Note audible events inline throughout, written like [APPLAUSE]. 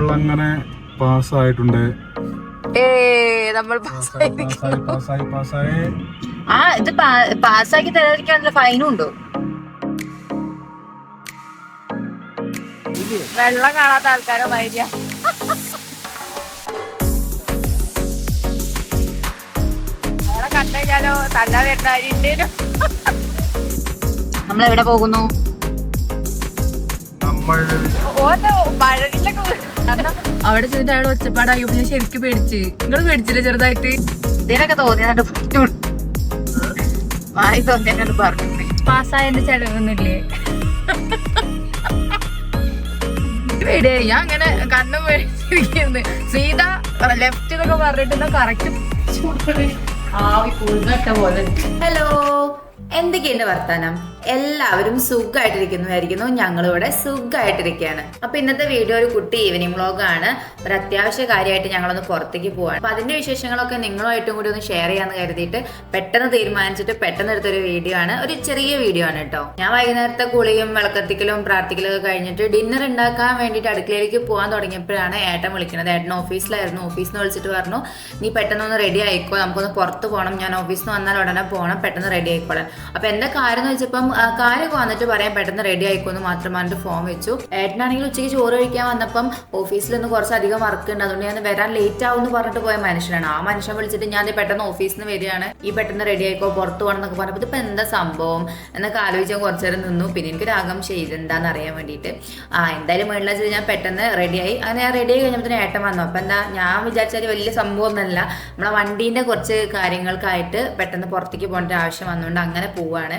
നമ്മൾ അങ്ങനെ പാസ്സായിട്ടുണ്ട് നമ്മൾ പാസ്സായി പാസ്സായി ആ ഇത് പാസ്സാക്കി തരാതിരിക്കാനുള്ള ഫൈനും ഉണ്ടോ? വെള്ളം കാണാത്ത ആൾക്കാരോ മൈര്യ? നമ്മളെ കണ്ടുകഴിഞ്ഞാലോ തല്ല വരുന്നവരുണ്ടേനു നമ്മൾ എവിടെ പോകുന്നു? നമ്മൾ ഓന്റെ മഴവില്ലൊക്കെ അവിടെ ചെന്നിട്ട് അയാൾ ഒച്ചപ്പാടായി. ഞാൻ ശരിക്കും പേടിച്ച്. നിങ്ങൾ പേടിച്ചില്ല ചെറുതായിട്ട്? ഇതിനൊക്കെ തോന്നിയതാണ്ട് വായി തോന്നിയാണ്ട് പറഞ്ഞു പാസ്സായതിന്റെ ചെലവൊന്നുമില്ലേ? പേടിയായി. ഞാൻ അങ്ങനെ കണ്ണും പേടിച്ചിരിക്കുന്നത് സീത ലെഫ്റ്റ് എന്നൊക്കെ പറഞ്ഞിട്ട് കറക്റ്റ് ഹലോ എന്തൊക്കെയുണ്ട് വർത്താനം? എല്ലാവരും സുഖമായിട്ടിരിക്കുന്നതായിരിക്കുന്നു ഞങ്ങളിവിടെ സുഖമായിട്ടിരിക്കുകയാണ് അപ്പൊ ഇന്നത്തെ വീഡിയോ ഒരു കുട്ടി ഈവനിങ് വ്ളോഗാണ് ഒരു അത്യാവശ്യ കാര്യമായിട്ട് ഞങ്ങളൊന്ന് പുറത്തേക്ക് പോവാണ്. അപ്പൊ അതിന്റെ വിശേഷങ്ങളൊക്കെ നിങ്ങളുമായിട്ടും കൂടി ഒന്ന് ഷെയർ ചെയ്യാന്ന് കരുതിയിട്ട് പെട്ടെന്ന് തീരുമാനിച്ചിട്ട് പെട്ടെന്ന് എടുത്തൊരു വീഡിയോ ആണ്. ഒരു ചെറിയ വീഡിയോ ആണ് കേട്ടോ ഞാൻ വൈകുന്നേരത്തെ കുളിയും വിളക്കത്തിക്കലും പ്രാർത്ഥിക്കലും ഒക്കെ കഴിഞ്ഞിട്ട് ഡിന്നർ ഉണ്ടാക്കാൻ വേണ്ടിയിട്ട് അടുക്കളയിലേക്ക് പോകാൻ തുടങ്ങിയപ്പോഴാണ് ഏട്ടൻ വിളിക്കുന്നത് ഏട്ടൻ ഓഫീസിലായിരുന്നു ഓഫീസിൽ നിന്ന് വിളിച്ചിട്ട് പറഞ്ഞു നീ പെട്ടെന്ന് ഒന്ന് റെഡി ആയിക്കോ. നമുക്കൊന്ന് പുറത്ത് പോകണം ഞാൻ ഓഫീസിൽ നിന്ന് വന്നാൽ ഉടനെ പോകണം പെട്ടെന്ന് റെഡി ആയിക്കോളാം അപ്പൊ എന്താ കാര്യം എന്ന് വെച്ചപ്പം കാര്യമൊക്കെ വന്നിട്ട് പറയാൻ പെട്ടെന്ന് റെഡി ആയിക്കോന്ന് മാത്രം പറഞ്ഞിട്ട് ഫോം വെച്ചു. ഏട്ടനാണെങ്കിൽ ഉച്ചയ്ക്ക് ചോറ് കഴിക്കാൻ വന്നപ്പം ഓഫീസിൽ നിന്ന് കുറച്ചധികം വർക്ക് ഉണ്ട്. അതുകൊണ്ട് ഞാൻ വരാൻ ലേറ്റ് ആവും എന്ന് പറഞ്ഞിട്ട് പോയ മനുഷ്യനാണ്. ആ മനുഷ്യൻ വിളിച്ചിട്ട് ഞാൻ പെട്ടെന്ന് ഓഫീസിൽ നിന്ന് വരികയാണ്. ഈ പെട്ടെന്ന് റെഡി ആയിക്കോ പുറത്ത് പോകണം എന്നൊക്കെ പറഞ്ഞപ്പോൾ ഇതിപ്പോൾ എന്താ സംഭവം? എന്നൊക്കെ ആലോചിച്ചാൽ കുറച്ചു നേരം നിന്നു. പിന്നെ എനിക്ക് രാഗം ചെയ്തെന്താന്ന് അറിയാൻ വേണ്ടിയിട്ട്. ആ എന്തായാലും മേളിലെ ചെയ്ത് ഞാൻ പെട്ടെന്ന് റെഡിയായി അങ്ങനെ ഞാൻ റെഡി ആയി കഴിഞ്ഞപ്പോൾ ഏട്ടൻ വന്നു. അപ്പം എന്താ ഞാൻ വിചാരിച്ചാൽ വലിയ സംഭവം ഒന്നല്ല. നമ്മളെ വണ്ടീന്റെ കുറച്ച് കാര്യങ്ങൾക്കായിട്ട് പെട്ടെന്ന് പുറത്തേക്ക് പോകേണ്ട ആവശ്യം വന്നുകൊണ്ട് അങ്ങനെ പോവാണ്.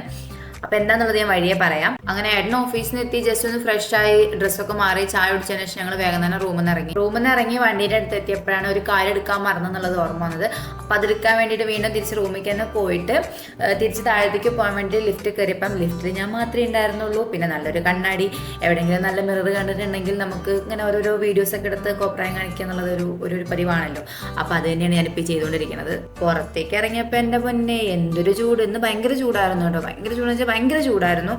അപ്പൊ എന്താന്നുള്ളത് ഞാൻ വഴിയെ പറയാം. അങ്ങനെ ഏട്ടൻ ഓഫീസിൽ നിന്ന് എത്തി ജസ്റ്റ് ഒന്ന് ഫ്രഷ് ആയി ഡ്രസ്സൊക്കെ മാറി ചായ കുടിച്ചതിന് ശേഷം ഞങ്ങൾ വേഗം തന്നെ റൂമിൽ നിന്ന് ഇറങ്ങി. റൂമിൽ നിന്ന് ഇറങ്ങി വണ്ടിയുടെ അടുത്ത് എത്തിയപ്പോഴാണ് ഒരു കാര്യം എടുക്കാൻ മറന്നെന്നുള്ളത് ഓർമ്മ വന്നത്. അപ്പൊ അതെടുക്കാൻ വേണ്ടിയിട്ട് വീണ്ടും തിരിച്ച് റൂമിൽ തന്നെ പോയിട്ട് തിരിച്ച് താഴത്തേക്ക് പോകാൻ വേണ്ടി ലിഫ്റ്റ് കയറിയപ്പം ലിഫ്റ്റിൽ ഞാൻ മാത്രമേ ഉണ്ടായിരുന്നുള്ളൂ. പിന്നെ നല്ലൊരു കണ്ണാടി എവിടെയെങ്കിലും നല്ല മിറർ കണ്ടിട്ടുണ്ടെങ്കിൽ നമുക്ക് ഇങ്ങനെ ഓരോരോ വീഡിയോസ് ഒക്കെ എടുത്ത് കോപ്രായം കാണിക്കുക എന്നുള്ളത് ഒരു ഒരു പതിവാണല്ലോ അപ്പൊ അത് തന്നെയാണ് ഞാനിപ്പോൾ ചെയ്തുകൊണ്ടിരിക്കുന്നത്. പുറത്തേക്ക് ഇറങ്ങിയപ്പോൾ എന്റെ പൊന്നെ എന്തൊരു ചൂട്. ഇന്ന് ഭയങ്കര ചൂടായിരുന്നു കേട്ടോ. ഭയങ്കര ചൂടെന്ന് വെച്ചാൽ ഭയങ്കര ചൂടായിരുന്നു.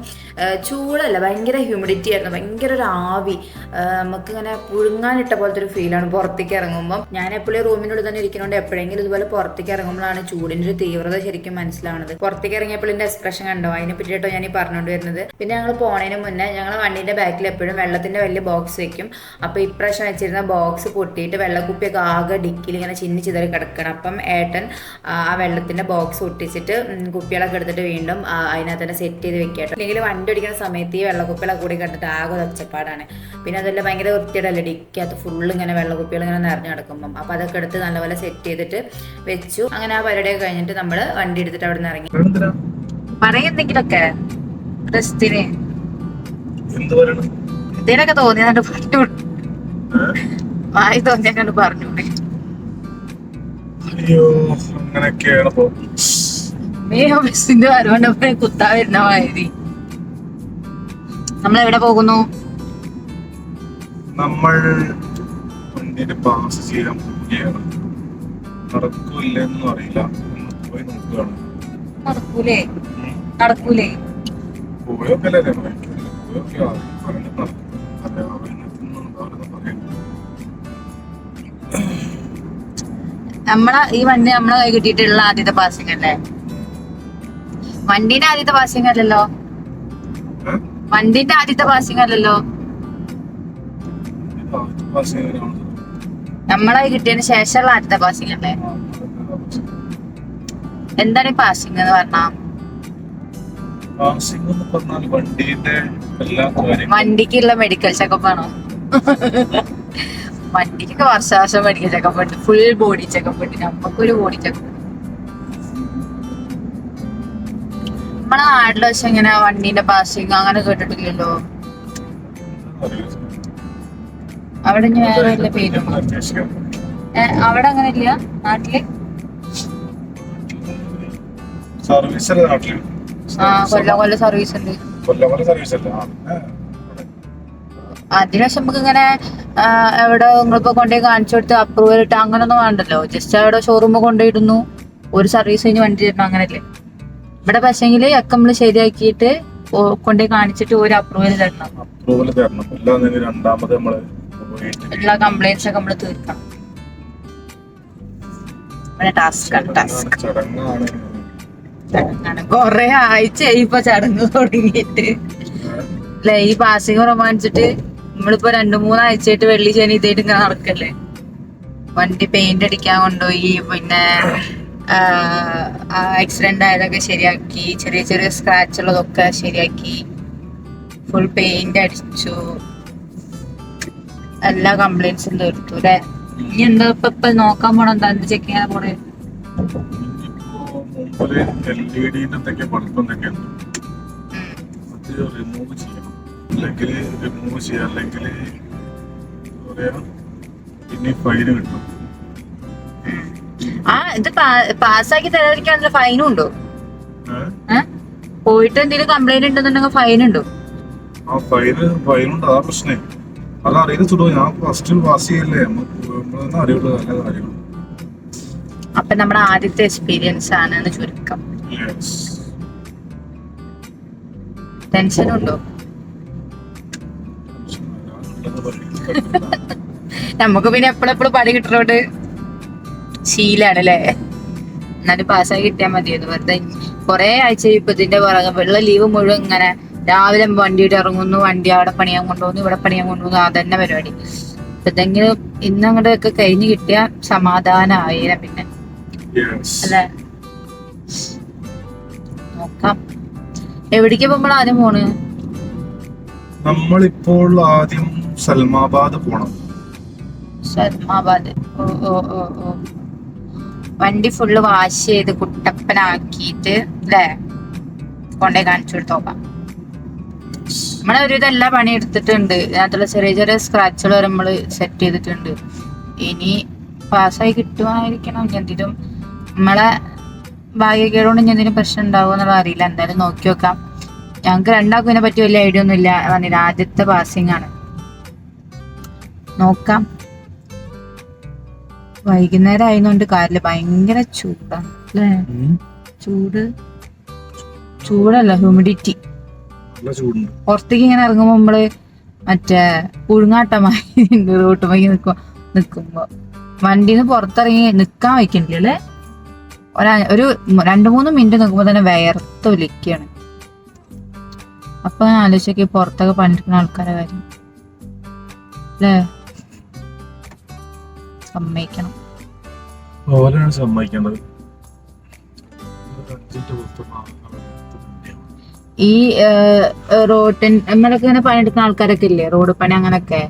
ചൂടല്ല ഭയങ്കര ഹ്യൂമിഡിറ്റി ആയിരുന്നു. ഭയങ്കര ഒരു ആവി. ആ, നമുക്ക് ഇങ്ങനെ പുഴുങ്ങാനിട്ട പോലത്തെ ഒരു ഫീലാണ് പുറത്തേക്ക് ഇറങ്ങുമ്പോൾ ഞാൻ എപ്പോഴും റൂമിനുള്ളിൽ തന്നെ ഇരിക്കുന്നതുകൊണ്ട് എപ്പോഴെങ്കിലും ഇതുപോലെ പുറത്തേക്ക് ഇറങ്ങുമ്പോഴാണ് ചൂടിന്റെ ഒരു തീവ്രത ശരിക്കും മനസ്സിലാവുന്നത് പുറത്തേക്ക് ഇറങ്ങിയപ്പോൾ എന്റെ എക്സ്പ്രഷൻ കണ്ടോ? അതിനെ പറ്റിയിട്ടോ ഞാൻ ഈ പറഞ്ഞുകൊണ്ട് വരുന്നത്. പിന്നെ ഞങ്ങൾ പോണതിന് മുന്നേ ഞങ്ങൾ വണ്ടിന്റെ ബാക്കിൽ എപ്പോഴും വെള്ളത്തിന്റെ വലിയ ബോക്സ് വെക്കും. അപ്പോൾ ഇപ്രാവശ്യം വെച്ചിരുന്ന ബോക്സ് പൊട്ടിയിട്ട് വെള്ളക്കുപ്പിയൊക്കെ ആകെ ഡിക്കിൽ ഇങ്ങനെ ചിന്നി ചിതറി കിടക്കണം. അപ്പം ഏട്ടൻ ആ വെള്ളത്തിന്റെ ബോക്സ് പൊട്ടിച്ചിട്ട് കുപ്പികളൊക്കെ എടുത്തിട്ട് വീണ്ടും അതിനകത്ത് തന്നെ സെറ്റ് ചെയ്ത് വെക്കുക അല്ലെങ്കിൽ വണ്ടി ഓടിക്കുന്ന സമയത്ത് ഈ വെള്ളക്കുപ്പികളൊക്കെ കൂടി കണ്ടിട്ട് ആകെ ഒരു ഒച്ചപ്പാടാണ്. പിന്നെ അതെല്ലാം ഭയങ്കര വൃത്തിയുടെ ഡിക്കകത്ത് ഫുള്ള് ഇങ്ങനെ വെള്ളക്കുപ്പികൾ ഇങ്ങനെ നിറഞ്ഞു കിടക്കുമ്പം അപ്പോൾ അതൊക്കെ എടുത്ത് നല്ലപോലെ സെറ്റ് ചെയ്തിട്ട് വെച്ചു. അങ്ങനെ ആ പരിപാടിയൊക്കെ കഴിഞ്ഞിട്ട് നമ്മൾ വണ്ടി എടുത്തിട്ട് അവിടെ നിന്ന് ഇറങ്ങി പറയുന്നെങ്കിലൊക്കെ ഇതിനൊക്കെ തോന്നിയതാണ്ട് പറഞ്ഞു. വായി തോന്നിയാണ്ട് പറഞ്ഞു. അയ്യോ അങ്ങനെയൊക്കെയാണ് ഇപ്പൊ മേ ബസ്സിന്റെ വരവുണ്ടപ്പോ കുത്താ വരുന്ന മാതിരി. നമ്മൾ എവിടെ പോകുന്നു? നമ്മൾ വണ്ടിയുടെ പാസ് ചെയ്യാൻ പോവുകയാണ്. നടക്കൂല്ലെന്നും അറിയില്ല. ഒന്ന് പോയി നോക്കുകയാണ്. നടക്കൂലേ? നടക്കൂലേ? പോയൊക്കെ അല്ലേ പോയൊക്കെ പറയാം നമ്മളെ ഈ വണ്ടി നമ്മളെ കൈ കിട്ടിയിട്ടുള്ള ആദ്യത്തെ പാസിംഗ് അല്ലേ? വണ്ടിന്റെ ആദ്യത്തെ പാസിംഗ് അല്ലല്ലോ? വണ്ടിന്റെ ആദ്യത്തെ പാസിംഗ് അല്ലല്ലോ? ഇത് ആദ്യത്തെ പാസ് ചെയ്യാനാണ് നമ്മളെ കിട്ടിയതിന് ശേഷമുള്ള ആദ്യത്തെ പാസിംഗ് അല്ലേ? എന്താണ് ഈ പാസിംഗ് എന്ന് പറഞ്ഞാ? പാസിംഗ് എന്ന് പറഞ്ഞാൽ വണ്ടിയുടെ എല്ലാ കാര്യങ്ങളും. വണ്ടിക്കുള്ള മെഡിക്കൽ ചെക്കപ്പ് ആണോ? വണ്ടിക്കൊക്കെ വർഷാവർഷം മെഡിക്കൽ ചെക്കപ്പ് ഉണ്ട്. ഫുൾ ബോഡി ചെക്കപ്പ് ഉണ്ട്. നമുക്കൊരു ബോഡി ചെക്കപ്പ് നമ്മളെ നാട്ടിൽ പക്ഷെ ഇങ്ങനെ വണ്ടീന്റെ പാസിംഗ് അങ്ങനെ കേട്ടിട്ടില്ലല്ലോ. അവിടെ ഇനി വേറെ വല്ല പേരും അവിടെ അങ്ങനെ ഇല്ല നാട്ടിൽ? ആ കൊല്ലം കൊല്ലം സർവീസ് ഉണ്ട്. അതിന് പക്ഷെ നമുക്ക് ഇങ്ങനെ എവിടെ നിങ്ങളിപ്പോ കൊണ്ടുപോയി കാണിച്ചു കൊടുത്ത് അപ്രൂവൽ ഇട്ട് അങ്ങനൊന്നും വേണ്ടല്ലോ. ജസ്റ്റ് അവിടെ ഷോറൂമിൽ കൊണ്ടുപോയിടുന്നു ഒരു സർവീസ് കഴിഞ്ഞ് വണ്ടി തരണം അങ്ങനല്ലേ ഇവിടെ പക്ഷെങ്കിൽ ഒക്കെ നമ്മൾ ശരിയാക്കിയിട്ട് കൊണ്ടേ കാണിച്ചിട്ട് ഒരു അപ്രൂവൽ തരണം അപ്രൂവൽ തരണം. രണ്ടാമത് നമ്മൾ ഉള്ള കംപ്ലൈന്റ്സ് ഒക്കെ നമ്മൾ തീർക്കണം. ചടങ്ങാണ് കൊറേ ആഴ്ച ഇപ്പൊ ചടങ്ങ് തുടങ്ങിയിട്ട്. അല്ലെ ഈ പാസിങ് പ്രമാണിച്ചിട്ട് നമ്മളിപ്പോ രണ്ടു മൂന്നാഴ്ചയായിട്ട് വെള്ളി ശനി ഇതായിട്ട് ഇങ്ങനെ നടക്കല്ലേ? വണ്ടി പെയിന്റ് അടിക്കാൻ കൊണ്ടുപോയി പിന്നെ ആക്സിഡന്റ് ആയതൊക്കെ ശരിയാക്കി. ചെറിയ ചെറിയ സ്ക്രാച്ച് ഉള്ളതൊക്കെ ശരിയാക്കി. ഫുൾ പെയിന്റ് അടിച്ചു. എല്ലാ കംപ്ലൈൻസും തീർത്തു അല്ലെ? ഇനി എന്താ ഇപ്പൊ ഇപ്പൊ നോക്കാൻ പോണം? എന്താ ചെക്ക് ചെയ്യാൻ പോണേ? അത് റിമൂവ് ചെയ്യണം. അല്ലെങ്കിൽ റിമൂവ് ചെയ്യാം. അല്ലെങ്കിൽ പറയാ ഇനി ഫൈന് കിട്ടും. ആ ഇത് പാസ്സാക്കി തരാതിരിക്കാൻ ഫൈനും ഉണ്ടോ? പോയിട്ട് എന്തെങ്കിലും കംപ്ലൈന്റ് ഉണ്ടെന്നുണ്ടെങ്കിൽ ഫൈൻ ഉണ്ടോ? ആ ഫൈന് ഉണ്ട്. അതാ പ്രശ്നേ. അല്ല ഞാൻ ഫസ്റ്റ് പാസ് ചെയ്യല്ലേ? നമ്മളൊന്നും അറിയുള്ളൂ? നല്ല കാര്യങ്ങൾ അപ്പൊ നമ്മുടെ ആദ്യത്തെ എക്സ്പീരിയൻസ് ആണ് എന്ന് ചുരുക്കം ടെൻഷൻ ഉണ്ടോ? [LAUGHS] നമുക്ക് പിന്നെ എപ്പോഴെപ്പോഴും പണി കിട്ടുന്നോണ്ട് ശീലാണ് അല്ലേ എന്നാലും പാസ്സായി കിട്ടിയാൽ മതിയെന്ന് വെറുതെ കൊറേ ആഴ്ച ഇപ്പൊ ഇതിന്റെ പുറകെ വെള്ള ലീവ് മുഴുവൻ ഇങ്ങനെ രാവിലെ വണ്ടിയിട്ട് ഇറങ്ങുന്നു വണ്ടി അവിടെ പണിയാൻ കൊണ്ടുപോകുന്നു ഇവിടെ പണിയാൻ കൊണ്ടുപോകുന്നു അതന്നെ പരിപാടി. ഇതെങ്കിലും ഇന്ന് അങ്ങോട്ട് ഒക്കെ കഴിഞ്ഞ് കിട്ടിയ സമാധാനമായില്ല പിന്നെ. അല്ലെ അല്ലേ? നോക്കാം. എവിടേക്ക് പോകുമ്പോൾ ആദ്യം പോണ്? നമ്മളിപ്പോൾ ആദ്യം സൽമാബാദ് പോണം. സൽമാബാദ്. ഓ ഓ ഓ ഓ. വണ്ടി ഫുള്ള് വാഷ് ചെയ്ത് കുട്ടപ്പനാക്കിയിട്ട് അല്ലേ കൊണ്ടേ കാണിച്ചു കൊടുത്തോക്കാം നമ്മളെ ഒരു ഇതെല്ലാ പണി എടുത്തിട്ടുണ്ട്. അതിനകത്തുള്ള ചെറിയ ചെറിയ സ്ക്രാച്ചുകൾ വരെ നമ്മൾ സെറ്റ് ചെയ്തിട്ടുണ്ട്. ഇനി പാസ്സായി കിട്ടുമായിരിക്കണം എന്തിനും നമ്മളെ ഭാഗ്യക്കേടുകൊണ്ട് ഇനി എന്തെങ്കിലും പ്രശ്നം ഉണ്ടാവുമോ എന്നുള്ള അറിയില്ല. എന്തായാലും നോക്കി നോക്കാം. ഞങ്ങൾക്ക് രണ്ടാൾക്കും ഇതിനെ പറ്റി വലിയ ഐഡിയ ഒന്നും ഇല്ല പറഞ്ഞില്ല ആദ്യത്തെ പാസിംഗ് ആണ്. നോക്കാം. വൈകുന്നേരം ആയതുകൊണ്ട് കാറിൽ ഭയങ്കര ചൂടാണ് അല്ലേ ചൂട്. ചൂടല്ല ഹ്യൂമിഡിറ്റി പുറത്തേക്ക് ഇങ്ങനെ ഇറങ്ങുമ്പോ നമ്മൾ മറ്റേ പുഴുങ്ങാട്ടമായി [LAUGHS] റോട്ടുമായി നിൽക്കും നിക്കുമ്പോ വണ്ടിന്ന് പുറത്തിറങ്ങി നിക്കാൻ വയ്ക്കണില്ല അല്ലേ ഒരാ ഒരു രണ്ടു മൂന്ന് മിനിറ്റ് നിക്കുമ്പോ തന്നെ വേർത്ത് ഒലിക്കാണ്. അപ്പൊ ഞാൻ ആലോചിച്ചൊക്കെ പുറത്തൊക്കെ പണിയെടുക്കുന്ന ആൾക്കാരെ കാര്യം. അല്ലേ സമ്മതിക്കണം. ഓലാണ് സമ്മതിക്കേണ്ടത്. ഈ റോട്ടിൻ നമ്മളൊക്കെ ഇങ്ങനെ പണിയെടുക്കുന്ന ആൾക്കാരൊക്കെ ഇല്ലേ? റോഡ് പണി അങ്ങനൊക്കെ.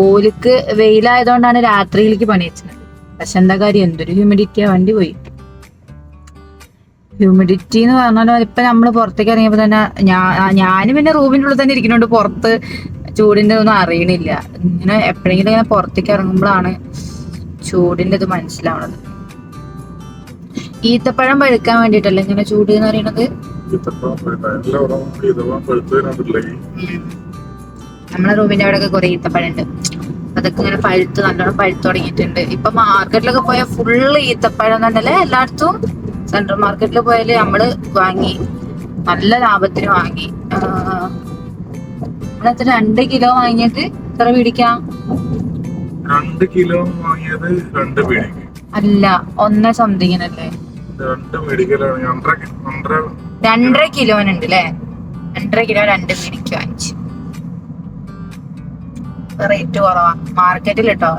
ഓലിക്ക് വെയിലായതുകൊണ്ടാണ് രാത്രിയിലേക്ക് പണി വെച്ചത്. പക്ഷെ എന്താ കാര്യം? എന്തൊരു ഹ്യൂമിഡിറ്റിയാ വണ്ടി പോയി. ഹ്യൂമിഡിറ്റി എന്ന് പറഞ്ഞാൽ ഇപ്പൊ നമ്മൾ പുറത്തേക്ക് ഇറങ്ങിയപ്പോ തന്നെ ഞാൻ ഞാൻ പിന്നെ റൂമിന്റെ ഉള്ളിൽ തന്നെ ഇരിക്കുന്നുണ്ട്. പുറത്ത് ചൂടിന്റെ ഒന്നും അറിയണില്ല. ഇങ്ങനെ എപ്പോഴെങ്കിലും ഇങ്ങനെ പുറത്തേക്ക് ഇറങ്ങുമ്പോഴാണ് ചൂടിന്റെ ഇത് മനസ്സിലാവണത്. ഈത്തപ്പഴം പഴുക്കാൻ വേണ്ടിട്ടല്ലേ ഇങ്ങനെ ചൂട് എന്ന് ഉം. നമ്മളെ റൂമിന്റെ അവിടെ ഒക്കെ ഈത്തപ്പഴം ഈത്തപ്പഴുണ്ട് അതൊക്കെ ഇങ്ങനെ പഴുത്ത് നല്ലോണം പഴുത്ത് തുടങ്ങിയിട്ടുണ്ട്. ഇപ്പൊ മാർക്കറ്റിലൊക്കെ പോയാൽ ഫുള്ള് ഈത്തപ്പഴം തന്നെയല്ലേ എല്ലായിടത്തും സെൻട്രൽ മാർക്കറ്റിൽ പോയാൽ നമ്മൾ വാങ്ങി നല്ല ലാഭത്തിന് വാങ്ങി. നമ്മളത്ര രണ്ട് കിലോ വാങ്ങിയിട്ട് എത്ര പിടിക്കാം രണ്ട് കിലോ വാങ്ങിയത് രണ്ട് മേടിക്ക് അല്ല ഒന്ന സംതിങ്ങിനല്ലേ? രണ്ട് മേടിക്കലാണ് രണ്ടര രണ്ടര രണ്ടര കിലോനുണ്ട് അല്ലേ രണ്ടര കിലോ രണ്ട് പിടിക്കും വാങ്ങിച്ചു. റേറ്റ് കുറവാ. മാർക്കറ്റിൽ കേട്ടോ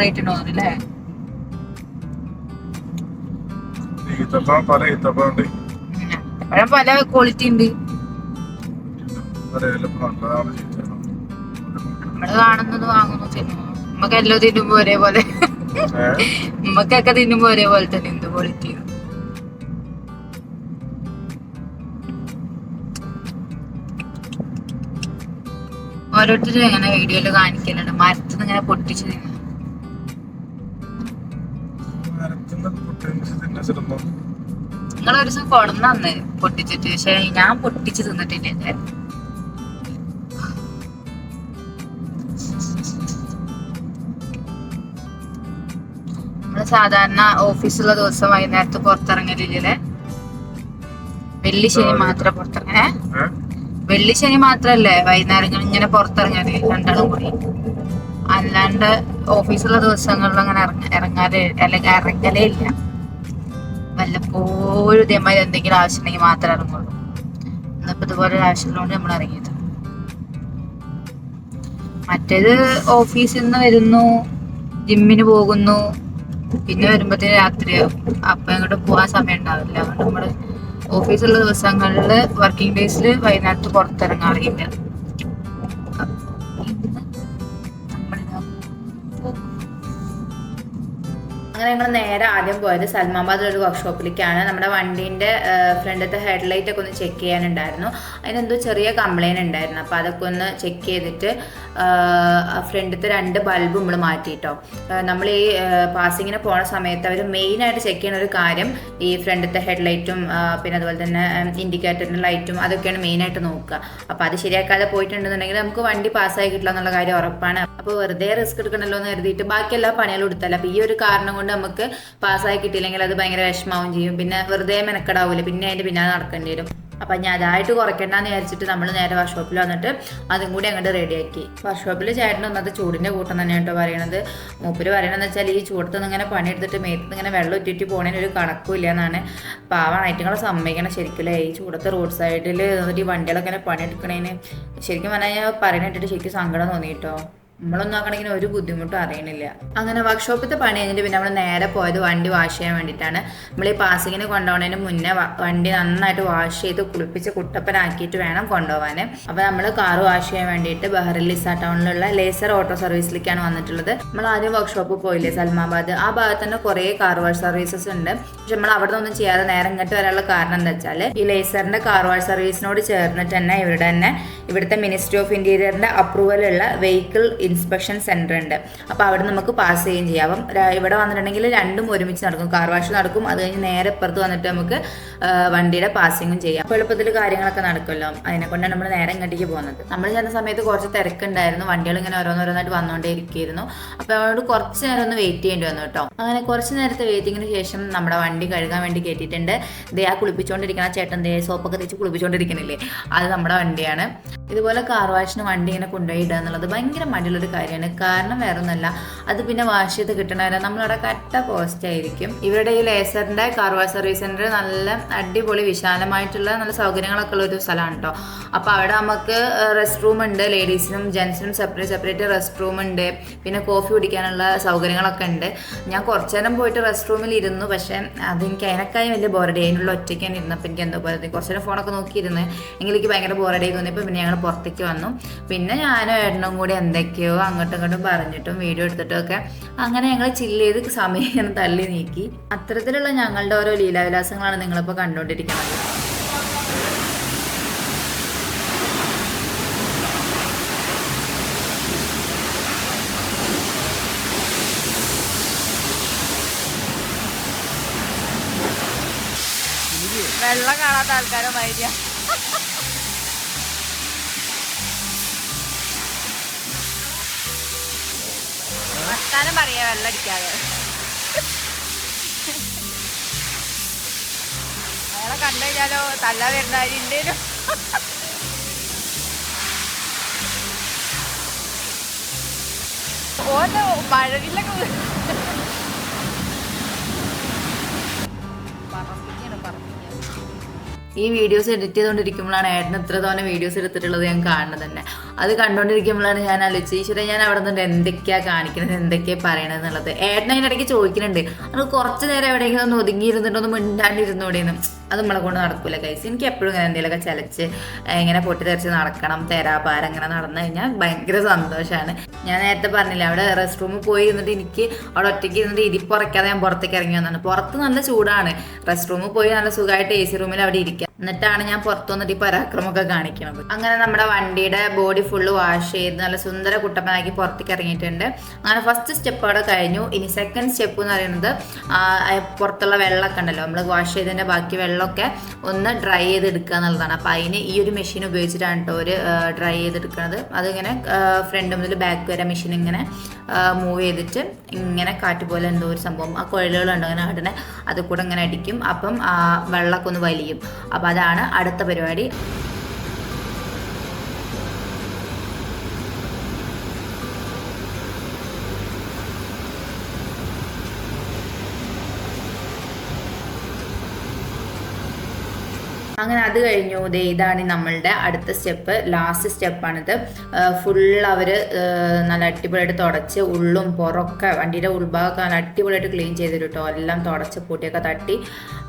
റേറ്റ് ഉണ്ടോ അല്ലേ ഈത്തപ്പഴം പല ഈത്തപ്പഴം ഉണ്ട് പഴം പല ക്വാളിറ്റി ഉണ്ട്. നമ്മൾ കാണുന്നത് വാങ്ങുന്നു തിന്നുന്നു നമുക്ക് എല്ലാം തിന്നുമ്പോ ഒരേപോലെ. നമുക്കൊക്കെ തിന്നുമ്പോ ഒരേപോലെ തന്നെ എന്ത് ക്വാളിറ്റി ഓരോരുത്തരും ഇങ്ങനെ വീഡിയോയിൽ മരത്തിൽ മരത്തുനിന്ന് ഇങ്ങനെ പൊട്ടിച്ചു തിന്നു. നിങ്ങൾ ഒരു ദിവസം കൊടന്നു പൊട്ടിച്ചിട്ട്. പക്ഷെ ഞാൻ പൊട്ടിച്ച് തിന്നിട്ടില്ല സാധാരണ ഓഫീസുള്ള ദിവസം വൈകുന്നേരത്ത് പുറത്തിറങ്ങലില്ലേ? വെള്ളി ശനി മാത്രം പുറത്തിറങ്ങേ വെള്ളി ശനി മാത്രല്ലേ വൈകുന്നേരങ്ങൾ ഇങ്ങനെ പുറത്തിറങ്ങൽ? രണ്ടാളും കൂടി. അല്ലാണ്ട് ഓഫീസുള്ള ദിവസങ്ങളിൽ അങ്ങനെ ഇറങ്ങാറ് ഇറങ്ങാതെ അല്ലെങ്കിൽ ഇറങ്ങലേ ഇല്ല. വല്ലപ്പോഴും ഇതേമാതിരി എന്തെങ്കിലും ആവശ്യമുണ്ടെങ്കിൽ മാത്രമേ ഇറങ്ങുള്ളൂ. ഇന്നിപ്പോ ഇതുപോലെ ഒരു ആവശ്യമുള്ളതുകൊണ്ട് നമ്മൾ ഇറങ്ങിയത്. മറ്റേത് ഓഫീസിൽ നിന്ന് വരുന്നു ജിമ്മിന് പോകുന്നു പിന്നെ വരുമ്പോഴത്തേന് രാത്രിയാവും. അപ്പൊ ഇങ്ങോട്ട് പോകാൻ സമയം ഉണ്ടാവില്ല അതുകൊണ്ട് നമ്മൾ ഓഫീസുള്ള ദിവസങ്ങളിൽ വർക്കിംഗ് ഡേയ്സിൽ വൈകുന്നേരത്ത് പുറത്തിറങ്ങാറില്ല. അങ്ങനെ ഞങ്ങൾ നേരെ ആദ്യം പോയത് സൽമാബാദിൽ ഒരു വർക്ക്ഷോപ്പിലേക്കാണ് നമ്മുടെ വണ്ടീന്റെ ഫ്രണ്ടത്തെ ഹെഡ്ലൈറ്റ് ഒക്കെ ഒന്ന് ചെക്ക് ചെയ്യാനുണ്ടായിരുന്നു. അതിനെന്തോ ചെറിയ കംപ്ലൈന്റ് ഉണ്ടായിരുന്നു. അപ്പോൾ അതൊക്കെ ഒന്ന് ചെക്ക് ചെയ്തിട്ട് ഫ്രണ്ടത്തെ രണ്ട് ബൾബ് നമ്മൾ മാറ്റിയിട്ടോ നമ്മൾ ഈ പാസിങ്ങിന് പോണ സമയത്ത് അവർ മെയിനായിട്ട് ചെക്ക് ചെയ്യുന്ന ഒരു കാര്യം ഈ ഫ്രണ്ടത്തെ ഹെഡ്ലൈറ്റും പിന്നെ അതുപോലെ തന്നെ ഇൻഡിക്കേറ്ററിന്റെ ലൈറ്റും അതൊക്കെയാണ് മെയിനായിട്ട് നോക്കുക. അപ്പോൾ അത് ശരിയാക്കാതെ പോയിട്ടുണ്ടെന്നുണ്ടെങ്കിൽ നമുക്ക് വണ്ടി പാസ്സായി കിട്ടില്ല എന്നുള്ള കാര്യം ഉറപ്പാണ്. അപ്പോൾ വെറുതെ റിസ്ക് എടുക്കണമല്ലോ എന്ന് കരുതിയിട്ട് ബാക്കി എല്ലാ പണികളും എടുത്തല്ല അപ്പോൾ ഈ ഒരു കാരണം കൊണ്ട് നമുക്ക് പാസ്സായി കിട്ടിയില്ലെങ്കിൽ അത് ഭയങ്കര വിഷമാവും ചെയ്യും. പിന്നെ വെറുതെ മെനക്കെടാവൂല. പിന്നെ അതിന്റെ പിന്നാലെ നടക്കേണ്ടി വരും. അപ്പം ഞാൻ അതായിട്ട് കുറയ്ക്കണ്ടെന്ന് വിചാരിച്ചിട്ട് നമ്മൾ നേരെ വർക്ക്ഷോപ്പിൽ വന്നിട്ട് അതും കൂടി അങ്ങോട്ട് റെഡിയാക്കി വർക്ക്ഷോപ്പിൽ ചേട്ടൻ ഒന്നത് ചൂടിന്റെ കൂട്ടം തന്നെ കേട്ടോ പറയണത്. മൂപ്പര് പറയണതെന്ന് വെച്ചാൽ ഈ ചൂടത്ത് നിന്ന് ഇങ്ങനെ പണിയെടുത്തിട്ട് മേത്ത് ഇങ്ങനെ വെള്ളം ഇറ്റിറ്റ് പോണതിന് ഒരു കണക്കും ഇല്ല എന്നാണ് പാവം ഐറ്റങ്ങളെ സമ്മതിക്കണം ശരിക്കും ഈ ചൂടത്തെ റോഡ് സൈഡിൽ ഈ വണ്ടികളൊക്കെ ഇങ്ങനെ പണിയെടുക്കണേന്. ശരിക്കും പറഞ്ഞാൽ പറയണിട്ടിട്ട് ശരിക്കും സങ്കടം തോന്നി കേട്ടോ. നമ്മളൊന്നും ആക്കണമെങ്കിൽ ഒരു ബുദ്ധിമുട്ടും അറിയണില്ല. അങ്ങനെ വർക്ക്ഷോപ്പിലത്തെ പണി കഴിഞ്ഞിട്ട് പിന്നെ നമ്മൾ നേരെ പോയത് വണ്ടി വാഷ് ചെയ്യാൻ വേണ്ടിയിട്ടാണ് നമ്മൾ ഈ പാസിങ്ങിന് കൊണ്ടുപോകുന്നതിന് മുന്നേ വണ്ടി നന്നായിട്ട് വാഷ് ചെയ്ത് കുളിപ്പിച്ച് കുട്ടപ്പനാക്കിയിട്ട് വേണം കൊണ്ടുപോകാൻ അപ്പോൾ നമ്മൾ കാർ വാഷ് ചെയ്യാൻ വേണ്ടിയിട്ട് ബഹറിൽ ലിസ ടൗണിലുള്ള ലേസർ ഓട്ടോ സർവീസിലേക്കാണ് വന്നിട്ടുള്ളത്. നമ്മൾ ആദ്യം വർക്ക്ഷോപ്പ് പോയില്ലേ സൽമാബാദ്? ആ ഭാഗത്ത് തന്നെ കുറേ കാർ വാഷ് സർവീസസ് ഉണ്ട്. പക്ഷെ നമ്മൾ അവിടെ നിന്നൊന്നും ചെയ്യാതെ നേരെ ഇങ്ങോട്ട് വരാനുള്ള കാരണം എന്താ വെച്ചാൽ ഈ ലേസറിന്റെ കാർ വാഷ് സർവീസിനോട് ചേർന്നിട്ട് തന്നെ ഇവരുടെ തന്നെ ഇവിടുത്തെ മിനിസ്ട്രി ഓഫ് ഇന്റീരിയറിന്റെ അപ്രൂവലുള്ള വെഹിക്കിൾ ഇൻസ്പെക്ഷൻ സെന്റർ ഉണ്ട്. അപ്പോൾ അവിടെ നമുക്ക് പാസ് ചെയ്യുകയും ചെയ്യാം. അപ്പം ഇവിടെ വന്നിട്ടുണ്ടെങ്കിൽ രണ്ടും ഒരുമിച്ച് നടക്കും. കാർ വാഷ് നടക്കും. അത് കഴിഞ്ഞ് നേരെ ഇപ്പുറത്ത് വന്നിട്ട് നമുക്ക് വണ്ടിയുടെ പാസിങ്ങും ചെയ്യാം. അപ്പോൾ എളുപ്പത്തിൽ കാര്യങ്ങളൊക്കെ നടക്കുമല്ലോ. അതിനെ കൊണ്ടാണ് നമ്മൾ നേരെ ഇങ്ങോട്ടേക്ക് പോകുന്നത്. നമ്മൾ ചെന്ന സമയത്ത് കുറച്ച് തിരക്കുണ്ടായിരുന്നു. വണ്ടികൾ ഇങ്ങനെ ഓരോന്നോരോന്നായിട്ട് വന്നുകൊണ്ടേ ഇരിക്കുകയായിരുന്നു അപ്പോൾ അവരോട് കുറച്ച് നേരം ഒന്ന് വെയിറ്റ് ചെയ്യേണ്ടി വന്നു കേട്ടോ. അങ്ങനെ കുറച്ച് നേരത്തെ വെയിറ്റിങ്ങിന് ശേഷം നമ്മുടെ വണ്ടി കഴുകാൻ വേണ്ടി കയറ്റിയിട്ടുണ്ട് ദേ ആ ചേട്ടൻ ദേ സോപ്പൊക്കെ തേച്ച് കുളിപ്പിച്ചുകൊണ്ടിരിക്കുന്നില്ലേ അത് നമ്മുടെ വണ്ടിയാണ്. ഇതുപോലെ കാർ വാഷിന് വണ്ടി ഇങ്ങനെ കൊണ്ടുപോയി ഇടുക എന്നുള്ളത് ഭയങ്കര മടിയുള്ളൊരു കാര്യമാണ്. കാരണം വേറെ ഒന്നല്ല അത് പിന്നെ വാഷ് ചെയ്ത് കിട്ടണവരെ നമ്മളവിടെ കട്ട കോസ്റ്റ് ആയിരിക്കും. ഇവരുടെ ഈ ലേസറിന്റെ കാർ വാഷ് സർവീസ് സെന്റർ നല്ല അടിപൊളി വിശാലമായിട്ടുള്ള നല്ല സൗകര്യങ്ങളൊക്കെ ഉള്ള ഒരു സ്ഥലമാണ് കേട്ടോ അപ്പോൾ അവിടെ നമുക്ക് റെസ്റ്റ് റൂം ഉണ്ട്. ലേഡീസിനും ജെൻസിനും സെപ്പറേറ്റ് സെപ്പറേറ്റ് റെസ്റ്റ് റൂം ഉണ്ട്. പിന്നെ കോഫി കുടിക്കാനുള്ള സൗകര്യങ്ങളൊക്കെ ഉണ്ട്. ഞാൻ കുറച്ചു നേരം പോയിട്ട് റെസ്റ്റ് റൂമിൽ ഇരുന്നു. പക്ഷേ അതെനിക്ക് അതിനൊക്കെ വലിയ ബോറടി അതിനുള്ള ഒറ്റയ്ക്ക് തന്നെ ഇരുന്നപ്പോൾ എനിക്ക് എന്തോ പോലെ കുറച്ചു നേരം ഫോണൊക്കെ നോക്കിയിരുന്ന്. എങ്കിൽ എനിക്ക് ഭയങ്കര ബോറടി തോന്നിയപ്പോൾ പിന്നെ ഞങ്ങൾ പുറത്തേക്ക് വന്നു. പിന്നെ ഞാനും ഏട്ടനും കൂടി എന്തൊക്കെയോ അങ്ങോട്ടും ഇങ്ങോട്ടും പറഞ്ഞിട്ടും വീഡിയോ എടുത്തിട്ടും ഒക്കെ അങ്ങനെ ഞങ്ങൾ ചില്ല് ചെയ്ത് സമയം [LAUGHS] തള്ളി നീക്കി. അത്തരത്തിലുള്ള ഞങ്ങളുടെ ഓരോ ലീലാവിലാസങ്ങളാണ് നിങ്ങളിപ്പോൾ കണ്ടുകൊണ്ടിരിക്കുന്നത്. വെള്ളം കാണാത്ത ആൾക്കാരും മൈര്യ വർത്താനം പറയാ വെള്ളം അടിക്കാതെ അയാളെ കണ്ടു കഴിഞ്ഞാലോ തല്ല വരുന്നവരുണ്ടേനും ഓന്റെ മഴവില്ലൊക്കെ ഈ വീഡിയോസ് എഡിറ്റ് ചെയ്തുകൊണ്ടിരിക്കുമ്പോഴാണ് ഏട്ടൻ ഇത്ര തവണ വീഡിയോസ് എടുത്തിട്ടുള്ളത് ഞാൻ കാണുന്നത് തന്നെ. അത് കണ്ടുകൊണ്ടിരിക്കുമ്പോഴാണ് ഞാൻ ആലോചിച്ചത് ഈശ്വരൻ ഞാൻ അവിടെ നിന്ന് എന്തൊക്കെയാണ് കാണിക്കുന്നത് എന്തൊക്കെയാണ് പറയണത് എന്നുള്ളത്. ഏട്ടൻ ഇടയ്ക്ക് ചോദിക്കുന്നുണ്ട് അത് കുറച്ച് നേരം എവിടെയെങ്കിലും ഒന്ന് ഒതുങ്ങിയിരുന്നിട്ടൊന്ന് മിണ്ടാണ്ടിരുന്നോടേനും അത് നമ്മളെ കൊണ്ട് നടക്കൂല കൈസ് എനിക്ക് എപ്പോഴും ഇങ്ങനെ എന്തെങ്കിലുമൊക്കെ ചലച്ച് ഇങ്ങനെ ഇങ്ങനെ പൊട്ടിത്തെറിച്ച് നടക്കണം തേരാപാര അങ്ങനെ നടന്നു കഴിഞ്ഞാൽ ഭയങ്കര സന്തോഷമാണ് ഞാൻ നേരത്തെ പറഞ്ഞില്ല അവിടെ റെസ്റ്റ് റൂമിൽ പോയി ഇരുന്നിട്ട് എനിക്ക് അവിടെ ഒറ്റയ്ക്ക് ഇരുന്നിട്ട് ഇരിപ്പുറയ്ക്കാതെ ഞാൻ പുറത്തേക്ക് ഇറങ്ങി വന്നാണ് പുറത്ത് നല്ല ചൂടാണ്. റെസ്റ്റ് റൂമിൽ പോയി നല്ല സുഖമായിട്ട് എ സി റൂമിൽ അവിടെ ഇരിക്കുക എന്നിട്ടാണ് ഞാൻ പുറത്തു വന്നിട്ട് ഈ പരാക്രമമൊക്കെ കാണിക്കുന്നത് അങ്ങനെ നമ്മുടെ വണ്ടിയുടെ ബോഡി ഫുള്ള് വാഷ് ചെയ്ത് നല്ല സുന്ദര കുട്ടപ്പനാക്കി പുറത്തേക്ക് ഇറങ്ങിയിട്ടുണ്ട്. അങ്ങനെ ഫസ്റ്റ് സ്റ്റെപ്പ് അവിടെ കഴിഞ്ഞു. ഇനി സെക്കൻഡ് സ്റ്റെപ്പ് എന്ന് പറയുന്നത് പുറത്തുള്ള വെള്ളമൊക്കെ ഉണ്ടല്ലോ നമ്മൾ വാഷ് ചെയ്തതിന്റെ ബാക്കി വെള്ളമൊക്കെ ഒന്ന് ഡ്രൈ ചെയ്ത് എടുക്കുക എന്നുള്ളതാണ്. അപ്പോൾ അതിന് ഈ ഒരു മെഷീൻ ഉപയോഗിച്ചിട്ടാണ് കേട്ടോ ഒരു ഡ്രൈ ചെയ്തെടുക്കുന്നത് അതിങ്ങനെ ഫ്രണ്ട് മുതൽ ബാക്ക് വരെ മെഷീൻ ഇങ്ങനെ മൂവ് ചെയ്തിട്ട് ഇങ്ങനെ കാറ്റ് പോലെ എന്തോ ഒരു സംഭവം. ആ കുഴലുകളുണ്ട് അങ്ങനെ ആടിനെ അത് കൂടെ ഇങ്ങനെ അടിക്കും. അപ്പം വെള്ളമൊക്കെ ഒന്ന് വലിയും. അപ്പം അതാണ് അടുത്ത പരിപാടി. അങ്ങനെ അത് കഴിഞ്ഞു. ദേ ഇതാണ് നമ്മളുടെ അടുത്ത സ്റ്റെപ്പ്. ലാസ്റ്റ് സ്റ്റെപ്പാണിത് ഫുൾ അവർ നല്ല അടിപൊളിയായിട്ട് തുടച്ച് ഉള്ളും പുറമൊക്കെ വണ്ടിയുടെ ഉൾഭാഗമൊക്കെ നല്ല അടിപൊളിയായിട്ട് ക്ലീൻ ചെയ്തിട്ടോ എല്ലാം തുടച്ച് പൂട്ടിയൊക്കെ തട്ടി.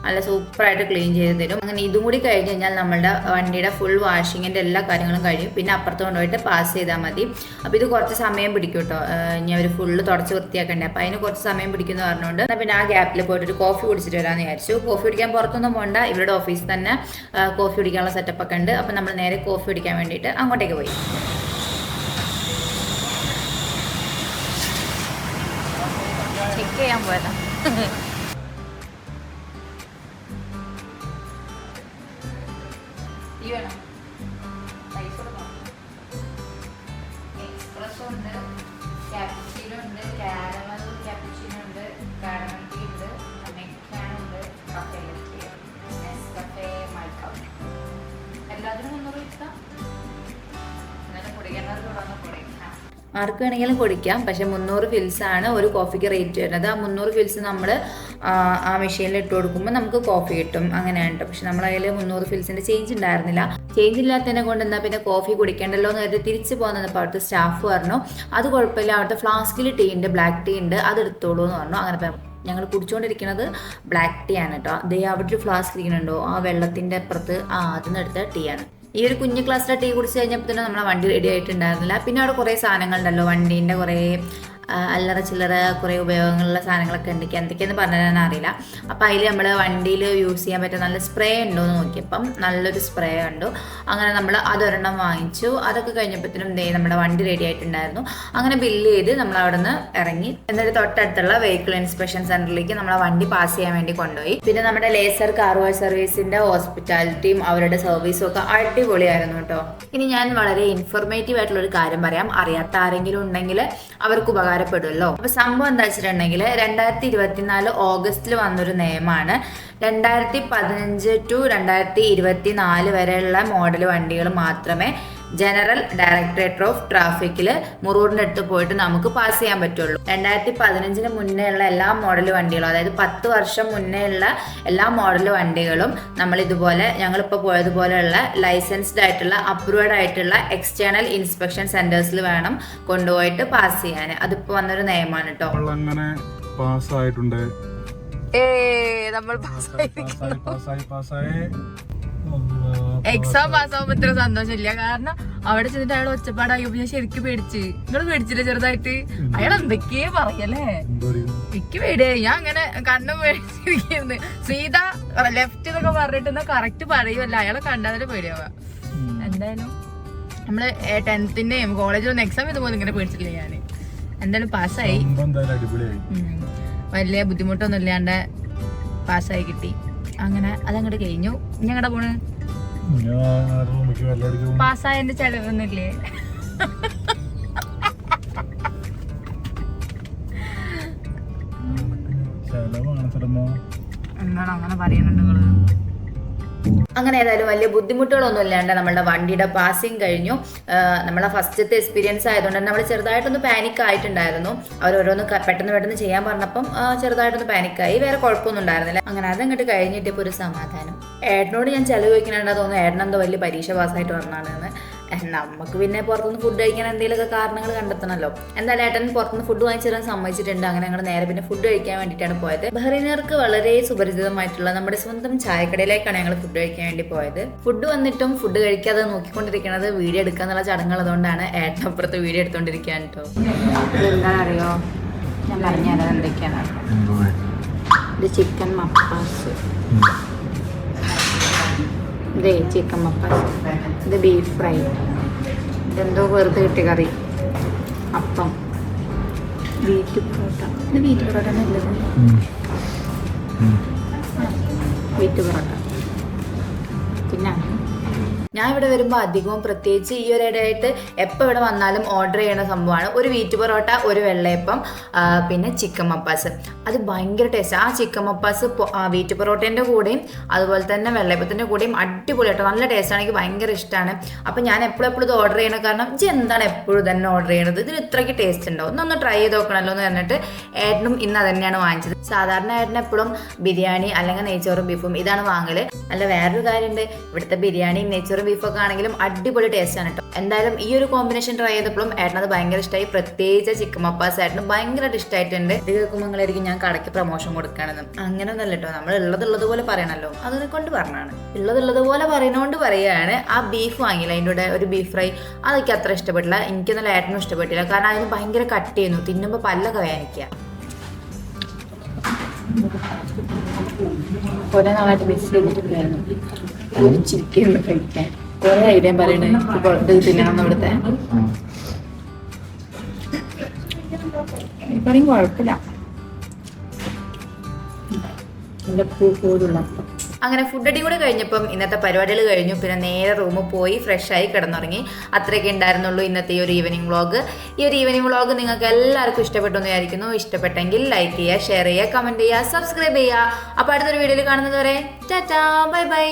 നല്ല സൂപ്പറായിട്ട് ക്ലീൻ ചെയ്ത് തരും. അങ്ങനെ ഇതും കൂടി കഴിഞ്ഞ് കഴിഞ്ഞാൽ നമ്മുടെ വണ്ടിയുടെ ഫുൾ വാഷിങ്ങിന്റെ എല്ലാ കാര്യങ്ങളും കഴിയും. പിന്നെ അപ്പുറത്ത് കൊണ്ടുപോയിട്ട് പാസ് ചെയ്താൽ മതി. അപ്പോൾ ഇത് കുറച്ച് സമയം പിടിക്കും കേട്ടോ. ഇനി അവർ ഫുള്ള് തുടച്ച് വൃത്തിയാക്കണ്ടേ. അപ്പോൾ അതിന് കുറച്ച് സമയം പിടിക്കുന്നു പറഞ്ഞുകൊണ്ട് പിന്നെ ആ ഗ്യാപ്പിൽ പോയിട്ട് ഒരു കോഫി കുടിച്ചിട്ട് വരാമെന്ന് വിചാരിച്ചു. കോഫി കുടിക്കാൻ പുറത്തൊന്നും പോകണ്ട ഇവരുടെ ഓഫീസിൽ തന്നെ കോഫി കുടിക്കാനുള്ള സെറ്റപ്പ് ഒക്കെ ഉണ്ട്. അപ്പോൾ നമ്മൾ നേരെ കോഫി കുടിക്കാൻ വേണ്ടിയിട്ട് അങ്ങോട്ടേക്ക് പോയി. ചെക്ക് ചെയ്യാൻ പോയതാ. [LAUGHS] വേണം പൈസ കൊടുക്കണം. എക്സ്പ്രസ് ഉണ്ട് ക്യാപ്ചീനോ ഉണ്ട് കാരമൽ ക്യാപ്ചീനോ ഉണ്ട് കാരമൽ ടീ ഉണ്ട് അമേരിക്കാനോ ഉണ്ട് കഫേ നെസ്കഫേ മൈക്കൗ എല്ലാത്തിനും മുന്നൂറ് ആർക്ക് വേണമെങ്കിലും കുടിക്കാം പക്ഷെ മുന്നൂറ് ഫിൽസ് ആണ് ഒരു കോഫിക്ക് റേറ്റ് വരുന്നത്. ആ മുന്നൂറ് ഫിൽസ് നമ്മൾ ആ മെഷീനിൽ ഇട്ട് കൊടുക്കുമ്പോൾ നമുക്ക് കോഫി കിട്ടും. അങ്ങനെയാണ് കേട്ടോ പക്ഷെ നമ്മളെ കയ്യിൽ മുന്നൂറ് ഫിൽസിന്റെ ചേഞ്ച് ഉണ്ടായിരുന്നില്ല. ചേഞ്ച് ഇല്ലാത്തതിനെ കൊണ്ട് എന്നാൽ പിന്നെ കോഫി കുടിക്കേണ്ടല്ലോ എന്ന് കരുതി തിരിച്ച് പോകുന്നപ്പോൾ അവിടുത്തെ സ്റ്റാഫ് പറഞ്ഞു. അത് കുഴപ്പമില്ല. അവിടുത്തെ ഫ്ലാസ്കിൽ ടീ ഉണ്ട് ബ്ലാക്ക് ടീ ഉണ്ട് അത് എടുത്തോളൂ എന്ന് പറഞ്ഞു. അങ്ങനെ ഞങ്ങൾ കുടിച്ചുകൊണ്ടിരിക്കുന്നത് ബ്ലാക്ക് ടീ ആണ് കേട്ടോ. അതേ അവിടെ ഒരു ഫ്ലാസ്ക് ഇരിക്കുന്നുണ്ടോ? ആ വെള്ളത്തിന്റെ അപ്പുറത്ത് ആ അതിന് എടുത്ത ടീ ആണ്. ഈ ഒരു കുഞ്ഞു ക്ലാസ്സിലെ ടീ കുടിച്ച് കഴിഞ്ഞപ്പോൾ തന്നെ നമ്മളെ വണ്ടി റെഡി ആയിട്ടുണ്ടായിരുന്നില്ല. പിന്നെ അവിടെ കുറേ സാധനങ്ങളുണ്ടല്ലോ വണ്ടീന്റെ കുറേ അല്ലറ ചില്ലറ കുറേ ഉപയോഗങ്ങളുള്ള സാധനങ്ങളൊക്കെ ഉണ്ട്. എന്തൊക്കെയെന്ന് പറഞ്ഞാൽ അറിയില്ല. അപ്പോൾ അതിൽ നമ്മൾ വണ്ടിയിൽ യൂസ് ചെയ്യാൻ പറ്റുന്ന നല്ല സ്പ്രേ ഉണ്ടോ എന്ന് നോക്കിയപ്പം നല്ലൊരു സ്പ്രേ കണ്ടു. അങ്ങനെ നമ്മൾ അതൊരെണ്ണം വാങ്ങിച്ചു. അതൊക്കെ കഴിഞ്ഞപ്പോഴത്തേനും ദേ നമ്മുടെ വണ്ടി റെഡി ആയിട്ടുണ്ടായിരുന്നു. അങ്ങനെ ബില്ല് ചെയ്ത് നമ്മൾ അവിടെ നിന്ന് ഇറങ്ങി. എന്നിട്ട് തൊട്ടടുത്തുള്ള വെഹിക്കിൾ ഇൻസ്പെക്ഷൻ സെന്ററിലേക്ക് നമ്മളെ വണ്ടി പാസ് ചെയ്യാൻ വേണ്ടി കൊണ്ടുപോയി. പിന്നെ നമ്മുടെ ലേസർ കാർ വാഷ് സർവീസിന്റെ ഹോസ്പിറ്റാലിറ്റിയും അവരുടെ സർവീസും ഒക്കെ അടിപൊളിയായിരുന്നു കേട്ടോ. ഇനി ഞാൻ വളരെ ഇൻഫോർമേറ്റീവ് ആയിട്ടുള്ള ഒരു കാര്യം പറയാം. അറിയാത്ത ആരെങ്കിലും ഉണ്ടെങ്കിൽ അവർക്ക് ഉപകാരപ്പെടുമല്ലോ. അപ്പൊ സംഭവം എന്താ വെച്ചിട്ടുണ്ടെങ്കിൽ രണ്ടായിരത്തി ഇരുപത്തിനാല് ഓഗസ്റ്റിൽ വന്നൊരു നിയമമാണ്. രണ്ടായിരത്തി പതിനഞ്ച് ടു രണ്ടായിരത്തി ഇരുപത്തി നാല് വരെയുള്ള മോഡൽ വണ്ടികൾ മാത്രമേ ജനറൽ ഡയറക്ടറേറ്റ് ഓഫ് ട്രാഫിക്കിൽ മുറൂറിന്റെ അടുത്ത് പോയിട്ട് നമുക്ക് പാസ് ചെയ്യാൻ പറ്റുള്ളൂ. രണ്ടായിരത്തി പതിനഞ്ചിന് മുന്നേ ഉള്ള എല്ലാ മോഡൽ വണ്ടികളും അതായത് പത്ത് വർഷം മുന്നേ ഉള്ള എല്ലാ മോഡൽ വണ്ടികളും നമ്മൾ ഇതുപോലെ ഞങ്ങളിപ്പോൾ പോയതുപോലെയുള്ള ലൈസൻസ്ഡ് ആയിട്ടുള്ള അപ്രൂവഡ് ആയിട്ടുള്ള എക്സ്റ്റേണൽ ഇൻസ്പെക്ഷൻ സെന്റേഴ്സിൽ വേണം കൊണ്ടുപോയിട്ട് പാസ് ചെയ്യാൻ അതിപ്പോൾ വന്നൊരു നിയമമാണ് കേട്ടോ അങ്ങനെ പാസ്സായിട്ടുണ്ട് ഏ നമ്മൾ പാസ്സായി പാസ്സായി പാസ്സായി എക്സാം പാസ്സാവുമ്പോ ഇത്ര സന്തോഷമില്ല. കാരണം അവിടെ ചെന്നിട്ട് അയാൾ ഒച്ചപ്പാടായപ്പോ ഞാൻ ശരിക്കും പേടിച്ച്. നിങ്ങൾ പേടിച്ചില്ല ചെറുതായിട്ട്? അയാൾ എന്തൊക്കെയാ പറയല്ലേ? എനിക്ക് പേടിയായി ഞാൻ അങ്ങനെ കണ്ണും പേടിച്ചിരിക്കുന്നു. സീത ലെഫ്റ്റ് എന്നൊക്കെ പറഞ്ഞിട്ട് കറക്റ്റ് പറയുമല്ല അയാളെ കണ്ടാലേ പേടിയാവുക. എന്തായാലും നമ്മൾ ടെൻത്തിന്റെയും കോളേജിലൊന്നും എക്സാം ഇതുപോലെ ഇങ്ങനെ പേടിച്ചില്ല ഞാൻ എന്തായാലും പാസ്സായി. വലിയ ബുദ്ധിമുട്ടൊന്നും ഇല്ലാണ്ട് പാസ്സായി കിട്ടി. അങ്ങനെ അതങ്ങോട്ട് കഴിഞ്ഞു. ഇനി എങ്ങടെ പോണ്? പാസ്സായതിന്റെ ചെലവൊന്നുമില്ലേ? എന്താണ് അങ്ങനെ പറയുന്നുണ്ട് നിങ്ങൾ? അങ്ങനെ ഏതായാലും വലിയ ബുദ്ധിമുട്ടുകളൊന്നും ഇല്ലാണ്ട് നമ്മളുടെ വണ്ടിയുടെ പാസിങ് കഴിഞ്ഞു. നമ്മളെ ഫസ്റ്റത്തെ എക്സ്പീരിയൻസ് ആയതുകൊണ്ട് തന്നെ നമ്മൾ ചെറുതായിട്ടൊന്ന് പാനിക് ആയിട്ടുണ്ടായിരുന്നു. അവർ ഓരോന്ന് പെട്ടെന്ന് പെട്ടെന്ന് ചെയ്യാൻ പറഞ്ഞപ്പം ചെറുതായിട്ടൊന്ന് പാനിക്കായി വേറെ കുഴപ്പമൊന്നും ഉണ്ടായിരുന്നില്ല. അങ്ങനെ അതങ്ങോട്ട് കഴിഞ്ഞിട്ട് ഇപ്പോൾ ഒരു സമാധാനം. ഏട്ടനോട് ഞാൻ ചെലവ് വയ്ക്കണേണ്ട തോന്നുന്നു. ഏട്ടൻ വലിയ പരീക്ഷ പാസ്സായിട്ട് പറഞ്ഞാണെന്ന് നമുക്ക് പിന്നെ പുറത്തുനിന്ന് ഫുഡ് കഴിക്കാൻ എന്തെങ്കിലുമൊക്കെ കാരണങ്ങൾ കണ്ടെത്തണമല്ലോ എന്തായാലും ഏട്ടൻ പുറത്തുനിന്ന് ഫുഡ് വാങ്ങിച്ചു തരാൻ സമ്മതിച്ചിട്ടുണ്ട്. അങ്ങനെ ഞങ്ങൾ നേരെ പിന്നെ ഫുഡ് കഴിക്കാൻ വേണ്ടിയിട്ടാണ് പോയത്. ബഹ്റൈനർക്ക് വളരെ സുപരിചിതമായിട്ടുള്ള നമ്മുടെ സ്വന്തം ചായക്കടയിലേക്കാണ് ഞങ്ങൾ ഫുഡ് കഴിക്കാൻ വേണ്ടി പോയത്. ഫുഡ് വന്നിട്ടും ഫുഡ് കഴിക്കാതെ നോക്കിക്കൊണ്ടിരിക്കുന്നത് വീഡിയോ എടുക്കാന്നുള്ള ചടങ്ങ് അതുകൊണ്ടാണ് ഏട്ടൻ അപ്പുറത്ത് വീഡിയോ എടുത്തോണ്ടിരിക്കാൻ കേട്ടോ എന്താ അറിയോ ഞാൻ പറഞ്ഞത് എന്തൊക്കെയാണ്? ഇത് ചിക്കൻ മപ്പാസ്. ഇതേ ചിക്കൻ മപ്പാസ് ഇത് ബീഫ് ഫ്രൈ ഇതെന്തോ വെറുതെ കിട്ടിയ കറി. അപ്പം. വീറ്റ് പൊറോട്ട. ഇത് വീറ്റ് പൊറോട്ട നല്ലത് വീറ്റ് പൊറോട്ട. പിന്നെ? ഞാൻ ഇവിടെ വരുമ്പോൾ അധികവും പ്രത്യേകിച്ച് ഈ ഒരു ഇടയായിട്ട് എപ്പോൾ ഇവിടെ വന്നാലും ഓർഡർ ചെയ്യുന്ന സംഭവമാണ്. ഒരു വീറ്റ് പൊറോട്ട ഒരു വെള്ളയപ്പം പിന്നെ ചിക്കൻ മപ്പാസ്. അത് ഭയങ്കര ടേസ്റ്റ് ആ. ചിക്കൻ മപ്പാസ് വീറ്റ് പൊറോട്ടേന്റെ കൂടെയും അതുപോലെ തന്നെ വെള്ളയപ്പത്തിന്റെ കൂടെയും അടിപൊളിയായിട്ട് നല്ല ടേസ്റ്റ് ആണെങ്കിൽ ഭയങ്കര ഇഷ്ടമാണ് അപ്പോൾ ഞാൻ എപ്പോഴും ഇത് ഓർഡർ ചെയ്യണം കാരണം ഇത് എന്താണ് എപ്പോഴും തന്നെ ഓർഡർ ചെയ്യണത്? ഇതിന് ഇത്രയ്ക്ക് ടേസ്റ്റ് ഉണ്ടാവും ഒന്നൊന്ന് ട്രൈ ചെയ്ത് നോക്കണമല്ലോ എന്ന് പറഞ്ഞിട്ട് ഏട്ടനും ഇന്ന് തന്നെയാണ് വാങ്ങിച്ചത്. സാധാരണ ഏട്ടൻ എപ്പോഴും ബിരിയാണി അല്ലെങ്കിൽ നെയ്ച്ചോറും ബീഫും ഇതാണ് വാങ്ങൽ. അല്ല വേറൊരു കാര്യമുണ്ട് ഇവിടുത്തെ ബിരിയാണിയും നെയ്ച്ചോറും ബീഫൊക്കെ ആണെങ്കിലും അടിപൊളി ടേസ്റ്റ് ആണ് കേട്ടോ എന്തായാലും ഈ ഒരു കോമ്പിനേഷൻ ട്രൈ ചെയ്തപ്പോഴും ഏട്ടനത് ഭയങ്കര ഇഷ്ടമായി പ്രത്യേകിച്ച് ചിക്കൻ മപ്പാസ് ആയിട്ടും ഭയങ്കരമായിട്ട് ഇഷ്ടമായിട്ടുണ്ട് ഇത് കേൾക്കുമ്പോൾ നിങ്ങളായിരിക്കും ഞാൻ കടയ്ക്ക് പ്രൊമോഷൻ കൊടുക്കണമെന്നും അങ്ങനെ ഒന്നല്ല കേട്ടോ നമ്മൾ ഉള്ളത് ഉള്ളത് പോലെ പറയണല്ലോ. അതിനെ കൊണ്ട് പറഞ്ഞാണ്. ഉള്ളതുള്ളതുപോലെ പറയുന്നോണ്ട് പറയുകയാണ്. ആ ബീഫ് വാങ്ങിയില്ല. അതിന്റെ കൂടെ ഒരു ബീഫ് ഫ്രൈ അതൊക്കെ അത്ര ഇഷ്ടപ്പെട്ടില്ല. എനിക്കൊന്നും ഏട്ടനും ഇഷ്ടപ്പെട്ടില്ല. കാരണം അതിന് ഭയങ്കര കട്ട് ചെയ്യുന്നു. തിന്നുമ്പോൾ പല്ലൊക്കെ വേദനിക്കുക. കുറെ നാളായിട്ട് മിസ് ചെയ്തിട്ടില്ലായിരുന്നു. ഒരു ചിക്കൻ കഴിക്കാൻ. കുറെ ഐഡിയ പറയണേ ഇപ്പോൾ ഇത് തിന്നണം ഇവിടുത്തെ. പറയും കുഴപ്പമില്ല. നല്ല പൂ പോലുള്ള അങ്ങനെ ഫുഡ് അടി കൂടെ കഴിഞ്ഞപ്പം ഇന്നത്തെ പരിപാടികൾ കഴിഞ്ഞു. പിന്നെ നേരെ റൂമിൽ പോയി ഫ്രഷ് ആയി കിടന്നുറങ്ങി. അത്രയൊക്കെ ഉണ്ടായിരുന്നുള്ളൂ ഇന്നത്തെ ഈ ഒരു ഈവനിങ് വ്ളോഗ് ഈ ഒരു ഈവനിങ് വ്ളോഗ് നിങ്ങൾക്ക് എല്ലാവർക്കും ഇഷ്ടപ്പെട്ടു എന്ന് വിചാരിക്കുന്നു. ഇഷ്ടപ്പെട്ടെങ്കിൽ ലൈക്ക് ചെയ്യുക ഷെയർ ചെയ്യുക കമന്റ് ചെയ്യുക സബ്സ്ക്രൈബ് ചെയ്യുക. അപ്പോൾ അടുത്തൊരു വീഡിയോയിൽ കാണുന്നത് വരെ ടാറ്റാ ബൈ ബൈ